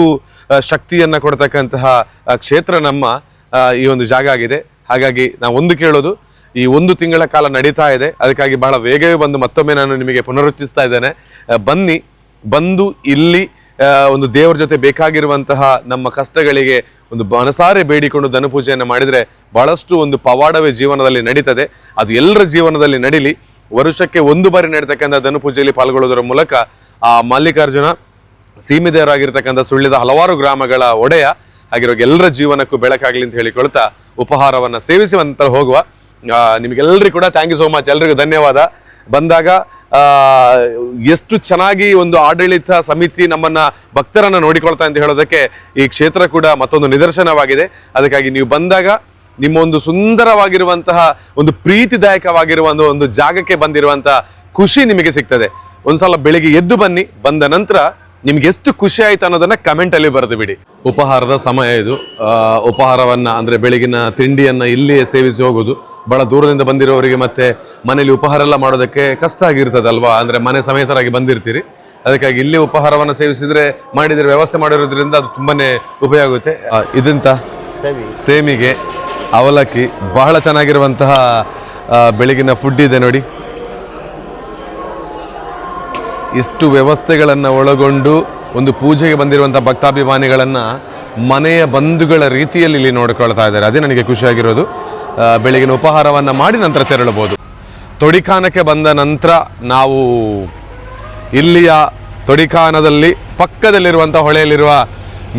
ಶಕ್ತಿಯನ್ನು ಕೊಡ್ತಕ್ಕಂತಹ ಕ್ಷೇತ್ರ ನಮ್ಮ ಈ ಒಂದು ಜಾಗ ಆಗಿದೆ. ಹಾಗಾಗಿ ನಾವು ಒಂದು ಕೇಳೋದು, ಈ ಒಂದು ತಿಂಗಳ ಕಾಲ ನಡೀತಾ ಇದೆ. ಅದಕ್ಕಾಗಿ ಬಹಳ ವೇಗವೇ ಬಂದು ಮತ್ತೊಮ್ಮೆ ನಾನು ನಿಮಗೆ ಪುನರುಚ್ಚಿಸ್ತಾ ಇದ್ದೇನೆ. ಬನ್ನಿ, ಬಂದು, ಇಲ್ಲಿ ಒಂದು ದೇವರ ಜೊತೆ ಬೇಕಾಗಿರುವಂತಹ ನಮ್ಮ ಕಷ್ಟಗಳಿಗೆ ಒಂದು ಮನಸಾರೆ ಬೇಡಿಕೊಂಡು ಧನಪೂಜೆಯನ್ನು ಪೂಜೆಯನ್ನು ಮಾಡಿದ್ರೆ ಬಹಳಷ್ಟು ಒಂದು ಪವಾಡವೇ ಜೀವನದಲ್ಲಿ ನಡೀತದೆ. ಅದು ಎಲ್ಲರ ಜೀವನದಲ್ಲಿ ನಡೀಲಿ. ವರ್ಷಕ್ಕೆ ಒಂದು ಬಾರಿ ನಡೀತಕ್ಕಂಥ ದನ ಪೂಜೆಯಲ್ಲಿ ಪಾಲ್ಗೊಳ್ಳೋದರ ಮೂಲಕ ಆ ಮಲ್ಲಿಕಾರ್ಜುನ ಸೀಮಿತರಾಗಿರ್ತಕ್ಕಂಥ ಸುಳ್ಳಿದ ಹಲವಾರು ಗ್ರಾಮಗಳ ಒಡೆಯ ಆಗಿರೋ ಎಲ್ಲರ ಜೀವನಕ್ಕೂ ಬೆಳಕಾಗಲಿ ಅಂತ ಹೇಳಿಕೊಳ್ತಾ ಉಪಹಾರವನ್ನು ಸೇವಿಸಿ ಹೋಗುವ. ನಿಮಗೆಲ್ಲರಿಗೂ ಕೂಡ ಥ್ಯಾಂಕ್ ಯು ಸೋ ಮಚ್ ಎಲ್ರಿಗೂ ಧನ್ಯವಾದ. ಬಂದಾಗ ಎಷ್ಟು ಚೆನ್ನಾಗಿ ಒಂದು ಆಡಳಿತ ಸಮಿತಿ ನಮ್ಮನ್ನ ಭಕ್ತರನ್ನ ನೋಡಿಕೊಳ್ತಾ ಅಂತ ಹೇಳೋದಕ್ಕೆ ಈ ಕ್ಷೇತ್ರ ಕೂಡ ಮತ್ತೊಂದು ನಿದರ್ಶನವಾಗಿದೆ. ಅದಕ್ಕಾಗಿ ನೀವು ಬಂದಾಗ ನಿಮ್ಮ ಒಂದು ಸುಂದರವಾಗಿರುವಂತಹ, ಒಂದು ಪ್ರೀತಿದಾಯಕವಾಗಿರುವ ಒಂದು ಜಾಗಕ್ಕೆ ಬಂದಿರುವಂತಹ ಖುಷಿ ನಿಮಗೆ ಸಿಗ್ತದೆ. ಒಂದ್ಸಲ ಬೆಳಿಗ್ಗೆ ಎದ್ದು ಬನ್ನಿ, ಬಂದ ನಂತರ ನಿಮ್ಗೆ ಎಷ್ಟು ಖುಷಿ ಆಯ್ತು ಅನ್ನೋದನ್ನ ಕಮೆಂಟ್ ಅಲ್ಲಿ ಬರೆದು ಬಿಡಿ. ಉಪಹಾರದ ಸಮಯ ಇದು. ಉಪಹಾರವನ್ನ ಅಂದ್ರೆ ಬೆಳಗಿನ ತಿಂಡಿಯನ್ನ ಇಲ್ಲಿಯೇ ಸೇವಿಸಿ ಹೋಗೋದು ಬಹಳ ದೂರದಿಂದ ಬಂದಿರೋರಿಗೆ ಮತ್ತೆ ಮನೇಲಿ ಉಪಹಾರ ಎಲ್ಲ ಮಾಡೋದಕ್ಕೆ ಕಷ್ಟ ಆಗಿರ್ತದಲ್ವಾ? ಅಂದ್ರೆ ಮನೆ ಸಮೇತರಾಗಿ ಬಂದಿರ್ತೀರಿ. ಅದಕ್ಕಾಗಿ ಇಲ್ಲಿ ಉಪಹಾರವನ್ನು ಸೇವಿಸಿದ್ರೆ ಮಾಡಿದ್ರೆ ವ್ಯವಸ್ಥೆ ಮಾಡಿರೋದ್ರಿಂದ ಅದು ತುಂಬಾನೇ ಉಪಯೋಗ ಆಗುತ್ತೆ. ಇದಂತ? ಸೇಮಿಗೆ ಅವಲಕ್ಕಿ. ಬಹಳ ಚೆನ್ನಾಗಿರುವಂತಹ ಬೆಳಗಿನ ಫುಡ್ ಇದೆ ನೋಡಿ. ಇಷ್ಟು ವ್ಯವಸ್ಥೆಗಳನ್ನು ಒಳಗೊಂಡು ಒಂದು ಪೂಜೆಗೆ ಬಂದಿರುವಂಥ ಭಕ್ತಾಭಿಮಾನಿಗಳನ್ನು ಮನೆಯ ಬಂಧುಗಳ ರೀತಿಯಲ್ಲಿ ಇಲ್ಲಿ ನೋಡ್ಕೊಳ್ತಾ ಇದ್ದಾರೆ. ಅದೇ ನನಗೆ ಖುಷಿಯಾಗಿರೋದು. ಬೆಳಗಿನ ಉಪಹಾರವನ್ನು ಮಾಡಿ ನಂತರ ತೆರಳಬಹುದು. ತೊಡಿಖಾನಕ್ಕೆ ಬಂದ ನಂತರ ನಾವು ಇಲ್ಲಿಯ ತೊಡಿಖಾನದಲ್ಲಿ ಪಕ್ಕದಲ್ಲಿರುವಂಥ ಹೊಳೆಯಲ್ಲಿರುವ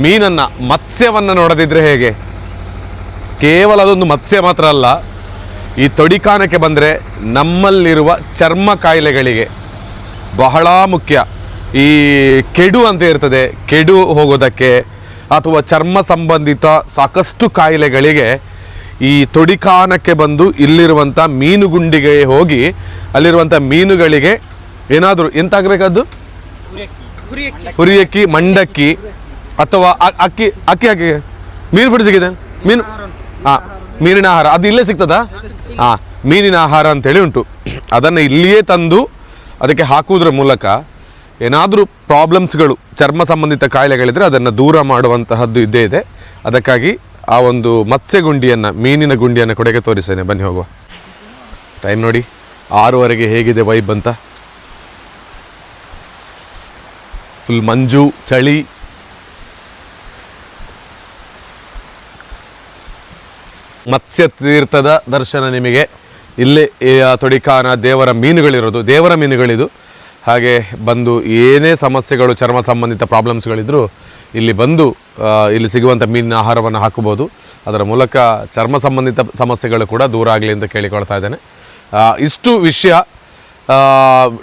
ಮೀನನ್ನು, ಮತ್ಸ್ಯವನ್ನು ನೋಡದಿದ್ರೆ ಹೇಗೆ? ಕೇವಲ ಅದೊಂದು ಮತ್ಸ್ಯ ಮಾತ್ರ ಅಲ್ಲ, ಈ ತೊಡಿಖಾನಕ್ಕೆ ಬಂದರೆ ನಮ್ಮಲ್ಲಿರುವ ಚರ್ಮ ಕಾಯಿಲೆಗಳಿಗೆ ಬಹಳ ಮುಖ್ಯ. ಈ ಕೆಡು ಅಂತ ಇರ್ತದೆ, ಕೆಡು ಹೋಗೋದಕ್ಕೆ ಅಥವಾ ಚರ್ಮ ಸಂಬಂಧಿತ ಸಾಕಷ್ಟು ಕಾಯಿಲೆಗಳಿಗೆ ಈ ತೊಡಿಖಾನಕ್ಕೆ ಬಂದು ಇಲ್ಲಿರುವಂಥ ಮೀನುಗುಂಡಿಗೆ ಹೋಗಿ ಅಲ್ಲಿರುವಂಥ ಮೀನುಗಳಿಗೆ ಏನಾದರೂ ಎಂತಾಗಬೇಕಾದ್ದು? ಹುರಿಯಕ್ಕಿ ಮಂಡಕ್ಕಿ ಅಥವಾ ಅಕ್ಕಿ ಅಕ್ಕಿ ಅಕ್ಕಿ ಮೀನು ಫುಡ್ ಸಿಗಿದೆ. ಮೀನು ಹಾಂ ಮೀನಿನ ಆಹಾರ. ಅದು ಇಲ್ಲೇ ಸಿಗ್ತದಾ? ಹಾ ಮೀನಿನ ಆಹಾರ ಅಂತೇಳಿ ಉಂಟು. ಅದನ್ನು ಇಲ್ಲಿಯೇ ತಂದು ಅದಕ್ಕೆ ಹಾಕುವುದರ ಮೂಲಕ ಏನಾದರೂ ಪ್ರಾಬ್ಲಮ್ಸ್ಗಳು ಚರ್ಮ ಸಂಬಂಧಿತ ಕಾಯಿಲೆಗಳಿದ್ರೆ ಅದನ್ನು ದೂರ ಮಾಡುವಂತಹದ್ದು ಇದ್ದೇ ಇದೆ. ಅದಕ್ಕಾಗಿ ಆ ಒಂದು ಮತ್ಸ್ಯ ಗುಂಡಿಯನ್ನು, ಮೀನಿನ ಗುಂಡಿಯನ್ನು ಕೊಡೆಗೆ ತೋರಿಸ್ತೇನೆ. ಬನ್ನಿ ಹೋಗುವ. ಟೈಮ್ ನೋಡಿ. ಆರೂವರೆಗೆ ಹೇಗಿದೆ ವೈಬ್ ಅಂತ. ಫುಲ್ ಮಂಜು, ಚಳಿ. ಮತ್ಸ್ಯ ತೀರ್ಥದ ದರ್ಶನ ನಿಮಗೆ. ಇಲ್ಲೇ ತೊಡಿಕಾನ ದೇವರ ಮೀನುಗಳಿರೋದು. ದೇವರ ಮೀನುಗಳಿದು. ಹಾಗೆ ಬಂದು ಏನೇ ಸಮಸ್ಯೆಗಳು, ಚರ್ಮ ಸಂಬಂಧಿತ ಪ್ರಾಬ್ಲಮ್ಸ್ಗಳಿದ್ದರೂ ಇಲ್ಲಿ ಬಂದು ಇಲ್ಲಿ ಸಿಗುವಂಥ ಮೀನಿನ ಆಹಾರವನ್ನು ಹಾಕಬಹುದು. ಅದರ ಮೂಲಕ ಚರ್ಮ ಸಂಬಂಧಿತ ಸಮಸ್ಯೆಗಳು ಕೂಡ ದೂರ ಆಗಲಿ ಅಂತ ಕೇಳಿಕೊಳ್ತಾ ಇದ್ದೇನೆ. ಇಷ್ಟು ವಿಷಯ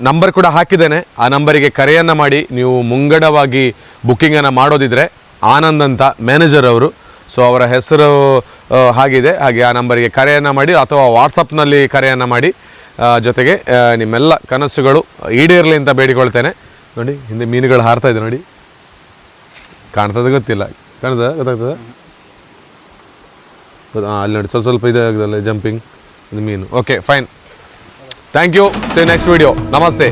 ನಂಬರ್ ಕೂಡ ಹಾಕಿದ್ದೇನೆ. ಆ ನಂಬರಿಗೆ ಕರೆಯನ್ನು ಮಾಡಿ, ನೀವು ಮುಂಗಡವಾಗಿ ಬುಕ್ಕಿಂಗನ್ನು ಮಾಡೋದಿದ್ರೆ ಆನಂದ್ ಅಂತ ಮ್ಯಾನೇಜರ್ ಅವರು. ಸೊ, ಅವರ ಹೆಸರು ಆಗಿದೆ ಹಾಗೆ ಆ ನಂಬರಿಗೆ ಕರೆಯನ್ನು ಮಾಡಿ ಅಥವಾ ವಾಟ್ಸಪ್ನಲ್ಲಿ ಕರೆಯನ್ನು ಮಾಡಿ. ಜೊತೆಗೆ ನಿಮ್ಮೆಲ್ಲ ಕನಸುಗಳು ಈಡೇರಲಿ ಅಂತ ಬೇಡಿಕೊಳ್ತೇನೆ. ನೋಡಿ, ಹಿಂದೆ ಮೀನುಗಳು ಹಾರ್ತಾ ಇದೆ ನೋಡಿ. ಕಾಣ್ತದೆ ಗೊತ್ತಿಲ್ಲ. ಕಾಣ್ತದ? ಗೊತ್ತಾಗ್ತದ? ಅಲ್ಲಿ ನೋಡಿ, ಸ್ವಲ್ಪ ಸ್ವಲ್ಪ ಇದಾಗದಲ್ಲ ಜಂಪಿಂಗ್ ಮೀನು. Okay fine thank you see next video ನಮಸ್ತೆ.